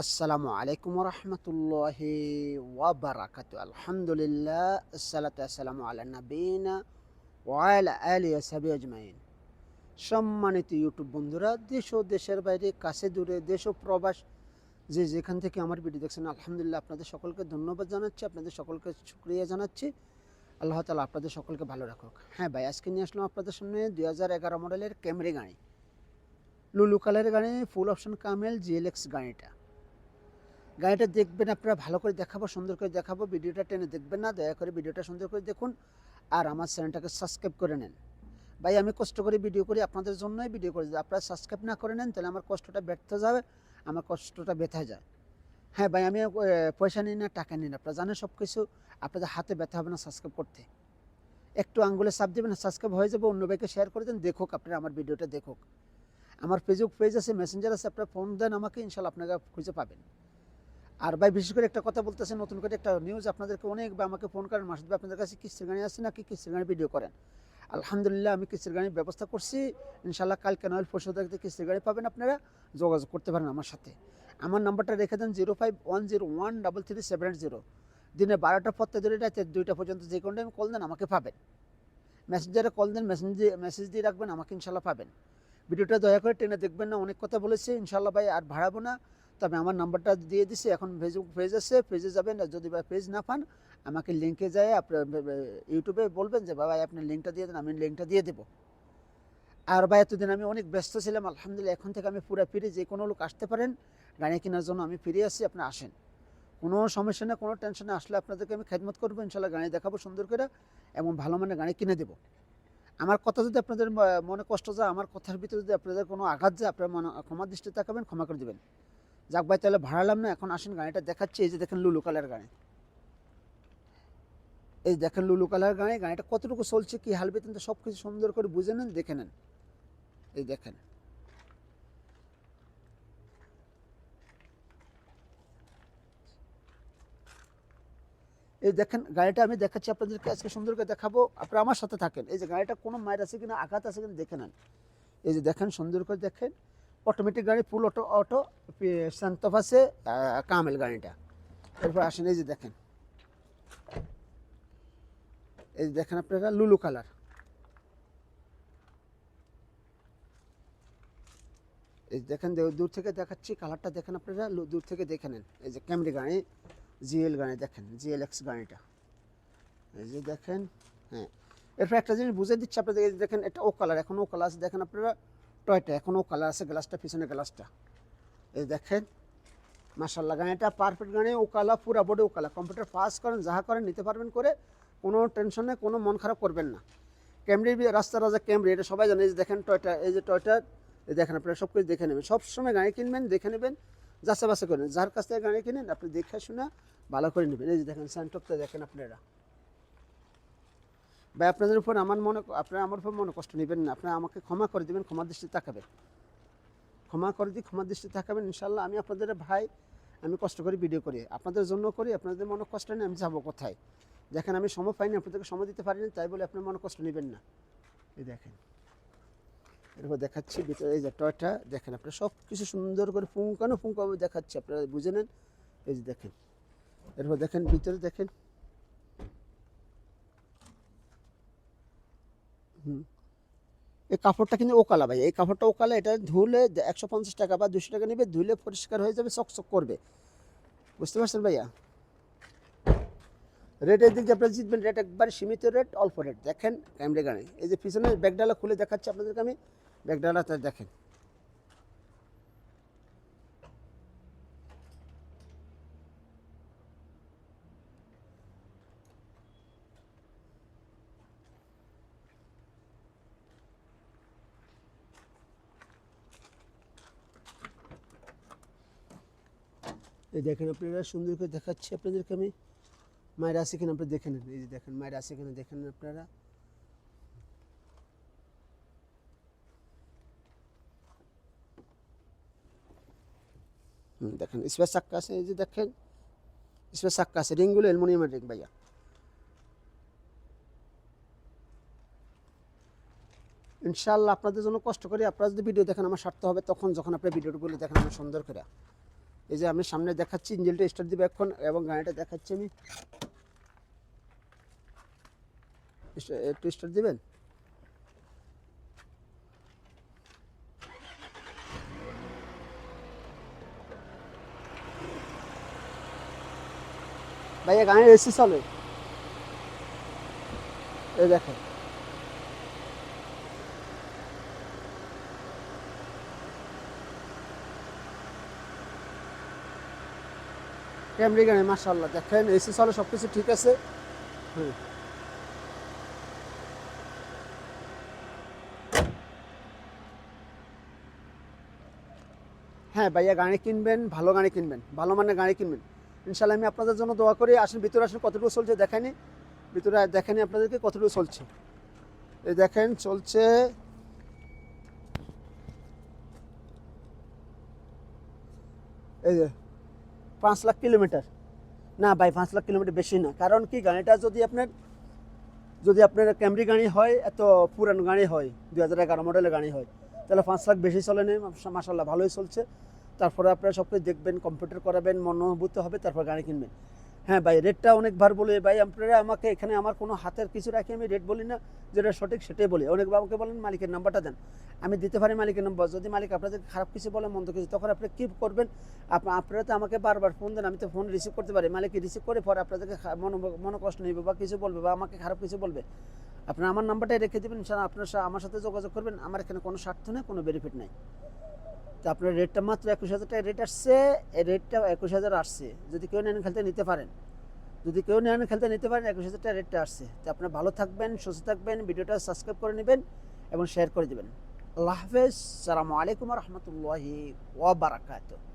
আসসালামু আলাইকুম রহমতুল্লাহি ওয়াবারাকাত আলহামদুলিল্লাহ আজমাইন। সম্মানিত ইউটিউব বন্ধুরা, দেশ ও দেশের বাইরে, কাছে দূরে, দেশ ও প্রবাস, যে যেখান থেকে আমার ভিডিও দেখছেন, আলহামদুলিল্লাহ আপনাদের সকলকে ধন্যবাদ জানাচ্ছি, আপনাদের সকলকে শুক্রিয়া জানাচ্ছি। আল্লাহ তালা আপনাদের সকলকে ভালো রাখুক। হ্যাঁ ভাই, আজকে নিয়ে আসলাম আপনাদের সামনে দুই হাজার এগারো মডেলের ক্যামেরি গাড়ি। লুলু কালারের গাড়ি ফুল অপশন কামেল জিএলএক্স গাড়িটা। গাড়িটা দেখবেন আপনারা ভালো করে দেখাবো, সুন্দর করে দেখাবো, ভিডিওটা টেনে দেখবেন না, দয়া করে ভিডিওটা সুন্দর করে দেখুন আর আমার চ্যানেলটাকে সাবস্ক্রাইব করে নেন। ভাই, আমি কষ্ট করে ভিডিও করি, আপনাদের জন্যই ভিডিও করি। আপনারা সাবস্ক্রাইব না করে নেন, তাহলে আমার কষ্টটা ব্যর্থ যাবে, আমার কষ্টটা ব্যথা যায়। হ্যাঁ ভাই, আমি পয়সা নিই না, টাকা নিই না, আপনারা জানেন সব কিছু আপনাদের হাতে ব্যথা হবে না সাবস্ক্রাইব করতে। একটু আঙ্গুলে চাপ দেবেন সাবস্ক্রাইব হয়ে যাবে, অন্য ভাইকে শেয়ার করে দেন, দেখুক আপনারা আমার ভিডিওটা দেখুক। আমার ফেসবুক পেজ আছে মেসেঞ্জার আছে, আপনারা ফোন দেন আমাকে, ইনশাল্লাহ আপনারা খুঁজে পাবেন। আর ভাই, বিশেষ করে একটা কথা বলতেছে নতুন করে একটা নিউজ আপনাদেরকে অনেক বা আমাকে ফোন করেন, মাসুদ ভাই আপনাদের কাছে কিস্তির গাড়ি আছে নাকি? কিস্তির গাড়ি ভিডিও করেন। আলহামদুলিল্লাহ, আমি কিস্তির গাড়ির ব্যবস্থা করছি। ইনশাল্লাহ কালকে নয় পরশু থেকে কিস্তির গাড়ি পাবেন আপনারা। যোগাযোগ করতে পারেন আমার সাথে। আমার নাম্বারটা রেখে দেন zero five one zero one double three seven eight zero দিনে বারোটা পত্তে ধরে রাতে দুইটা পর্যন্ত যে কোনো টাইম কল দেন, আমাকে পাবেন। মেসেঞ্জারে কল দেন মেসেঞ্জ মেসেজ দিয়ে রাখবেন, আমাকে ইনশাল্লাহ পাবেন। ভিডিওটা দয়া করে টেনে দেখবেন না, অনেক কথা বলেছে। ইনশাল্লাহ ভাই, আর ভাড়াবো না। তবে আমার নাম্বারটা দিয়ে দিছি, এখন ফেসবুক পেজ আছে পেজে যাবেন যদি বা পেজ না পান, আমাকে লিঙ্কে যায়, আপনার ইউটিউবে বলবেন যে বাবা আপনি লিঙ্কটা দিয়ে দেন, আমি লিঙ্কটা দিয়ে দেবো। আর ভাই, এতদিন আমি অনেক ব্যস্ত ছিলাম, আলহামদুলিল্লাহ, এখন থেকে আমি পুরো ফিরে যে কোনো লোক আসতে পারেন গাড়ি কেনার জন্য আমি ফিরে আসি, আপনি আসেন। কোনো সমস্যা না কোনো টেনশনে আসলে আপনাদেরকে আমি খেদমত করব ইনশাল্লাহ গাড়ি দেখাবো সুন্দর করে, এবং ভালো মানের গাড়ি কিনে দেবো। আমার কথা যদি আপনাদের মনে কষ্ট যায়, আমার কথার ভিতরে যদি আপনাদের কোনো আঘাত যায়, আপনারা মনে, ক্ষমা দৃষ্টি তাকাবেন, ক্ষমা করে দেবেন। যাক ভাই, তাহলে ভাড়ালাম না, এখন আসেন গাড়িটা দেখাচ্ছি, এই যে দেখেন লুলু কালার গাড়ি। এই দেখেন লুলু কালার গাড়ি, গাড়িটা কতটুকু চলছে, কি হাল বেতন সব কিছু সুন্দর করে বুঝে নেন, দেখে নেন। এই দেখেন। এই দেখেন, গাড়িটা আমি দেখাচ্ছি আপনাদেরকে, আজকে সুন্দর করে দেখাবো। আপনারা আমার সাথে থাকেন। এই যে গাড়িটা কোনো মায়ের আছে কিনা, আঘাত আছে কিনা, দেখে নেন। এই যে দেখেন, সুন্দর করে দেখেন। অটোমেটিক গাড়ি ফুল অটো অটো শান্তফ আছে কামেল গাড়িটা। এরপর আসেন, এই যে দেখেন। এই যে দেখেন আপনারা লুলু কালার এই দেখেন দূর থেকে দেখাচ্ছি কালারটা দেখেন আপনারা দূর থেকে দেখে নেন। এই যে ক্যামরি গাড়ি জিএল গাড়ি দেখেন জিএল এক্স গাড়িটা। এই যে দেখেন হ্যাঁ। এরপর একটা জিনিস বুঝে দিচ্ছি আপনাদের দেখেন, এটা ও কালার এখন ও কালার আছে, দেখেন আপনারা। টয়টা এখনও কালার আছে গ্লাসটা পিছনে গ্লাসটা এই দেখেন মার্শাল্লাহ গাড়িটা পারফেক্ট গাড়ি ও কালা পুরা বডি ও কালা কম্পিউটার পাস করেন, যাহা করেন, নিতে পারবেন করে, কোনো টেনশনে কোনো মন খারাপ করবেন না। ক্যামরি রাস্তা রাজা ক্যামরি এটা সবাই জানে, এই যে দেখেন টয়টা এই যে টয়টা এই দেখেন আপনারা সব কিছু দেখে নেবেন। সবসময় গাড়ি কিনবেন, দেখে নেবেন যাচাই বাছাই করেন। যার কাছ থেকে গাড়ি কিনেন, আপনি দেখে শুনে ভালো করে নেবেন। এই যে দেখেন স্যান্টপটা দেখেন আপনারা। ভাই, আপনাদের উপর আমার মনে আপনারা আমার উপর মনে কষ্ট নেবেন না। আপনারা আমাকে ক্ষমা করে দেবেন ক্ষমা দৃষ্টি তাকাবেন। ক্ষমা করে দিই ক্ষমা দৃষ্টি তাকাবেন ইনশাল্লাহ আমি আপনাদের ভাই, আমি কষ্ট করে ভিডিও করি। আপনাদের জন্য করি, আপনাদের মনে কষ্ট নেই, আমি যাব কোথায়? দেখেন, আমি সময় পাইনি, আপনাদেরকে সময় দিতে পারিনি, তাই বলে আপনার মনে কষ্ট নেবেন না। এই দেখেন। এরপর দেখাচ্ছি, ভিতরে এই যে টয়টা, দেখেন আপনারা সব কিছু সুন্দর করে ফুঙ্কানো ফুঙ্কানো দেখাচ্ছি, আপনারা বুঝে নেন। এই যে দেখেন। এরপর দেখেন, ভিতরে দেখেন। এই কাপড়টা কিন্তু ওকালা ভাই, এই কাপড়টা ওকালা, এটা ধুলে একশো পঞ্চাশ টাকা বা দুশো টাকা নেবে, ধুলে পরিষ্কার হয়ে যাবে, চকচক করবে। বুঝতে পারছেন ভাইয়া? রেটের দিক দিয়ে আপনারা জিতবেন রেট একবার সীমিত রেট অল্প রেট দেখেন ক্যামরে গানে। এই যে পিছনে ব্যাগডালা খুলে দেখাচ্ছি আপনাদেরকে আমি, ব্যাগডালাটা দেখেন। দেখেন আপনারা, সুন্দর করে দেখাচ্ছি আপনাদেরকে আমি। মায়ের আছে কিনা আপনারা দেখে নেন। এই যে দেখেন, মায়ের আছে কিনা দেখে নেন আপনারা। দেখেন, স্পেস চাক্কা আছে, এই যে দেখেন। স্পেস চাক্কা আছে রিংগুলো অ্যালমোনিয়ামের রিং, ভাইয়া। ইনশাল্লাহ আপনাদের জন্য কষ্ট করি, আপনারা যদি ভিডিও দেখেন আমার স্বার্থ হবে, তখন যখন আপনি ভিডিওগুলো দেখেন, আমার সুন্দর করে। এই যে আমি সামনে দেখাচ্ছি ইঞ্জিনটা স্টার্ট দিবে এখন এবং গাড়িটা দেখাচ্ছি আমি। একটু স্টার্ট দিবেন? ভাইয়া, গাড়ির এসি চলে। এই দেখেন। ক্যামরি গাড়ি মাশাল্লাহ দেখেন, এসি চলে সব কিছু ঠিক আছে। হুম হ্যাঁ ভাইয়া, গাড়ি কিনবেন, ভালো গাড়ি কিনবেন, ভালো মানের গাড়ি কিনবেন। ইনশাল্লাহ আমি আপনাদের জন্য দোয়া করি, আসেন, ভিতরে আসেন, কতটুকু চলছে দেখেনি ভিতরে দেখানি আপনাদেরকে কতটুকু চলছে। এই দেখেন, চলছে এই যে পাঁচ লাখ কিলোমিটার। না ভাই, পাঁচ লাখ কিলোমিটার বেশি না। কারণ কি, গাড়িটা যদি আপনার যদি আপনার ক্যামরি গাড়ি হয়, এত পুরানো গাড়ি হয় দু হাজার এগারো মডেলের গাড়ি হয়, তাহলে পাঁচ লাখ বেশি চলে নেই মাসাল্লাহ ভালোই চলছে। তারপরে আপনারা সব কিছু দেখবেন কম্পিউটার করাবেন, মনোভূত হবে, তারপর গাড়ি কিনবেন। হ্যাঁ ভাই রেটটা অনেকবার বলে, ভাই, আপনারা আমাকে এখানে আমার কোনো হাতের কিছু রাখি, আমি রেট বলি না, যেটা সঠিক সেটাই বলি। অনেক আমাকে বলেন, মালিকের নাম্বারটা দেন। আমি দিতে পারি মালিকের নাম্বার যদি মালিক আপনাদের খারাপ কিছু বলে, মন্দ কিছু, তখন আপনি কী করবেন? আপ- আপনারা তো আমাকে বারবার ফোন দেন, আমি তো ফোন রিসিভ করতে পারি। মালিক রিসিভ করে পরে আপনাদেরকে মনো কষ্ট নেবে বা কিছু বলবে বা আমাকে খারাপ কিছু বলবে। আপনারা আমার নাম্বারটাই রেখে দেবেন আপনার আমার সাথে যোগাযোগ করবেন। আমার এখানে কোনো স্বার্থ নেই, কোনো বেনিফিট নেই। তো আপনার রেটটা মাত্র একুশ হাজার টাকা। রেট আসছে, এই রেটটা একুশ হাজার আসছে। যদি কেউ নেন খেলতে নিতে পারেন। যদি কেউ নেন খেলতে নিতে পারেন, একুশ হাজার টাকা রেটটা আসছে। তো আপনার ভালো থাকবেন, সুস্থ থাকবেন, ভিডিওটা সাবস্ক্রাইব করে নেবেন এবং শেয়ার করে দেবেন। আল্লাহ হাফেজ। সালামু আলাইকুম রহমতুল্লাহি ওয়াবারাকাতুহ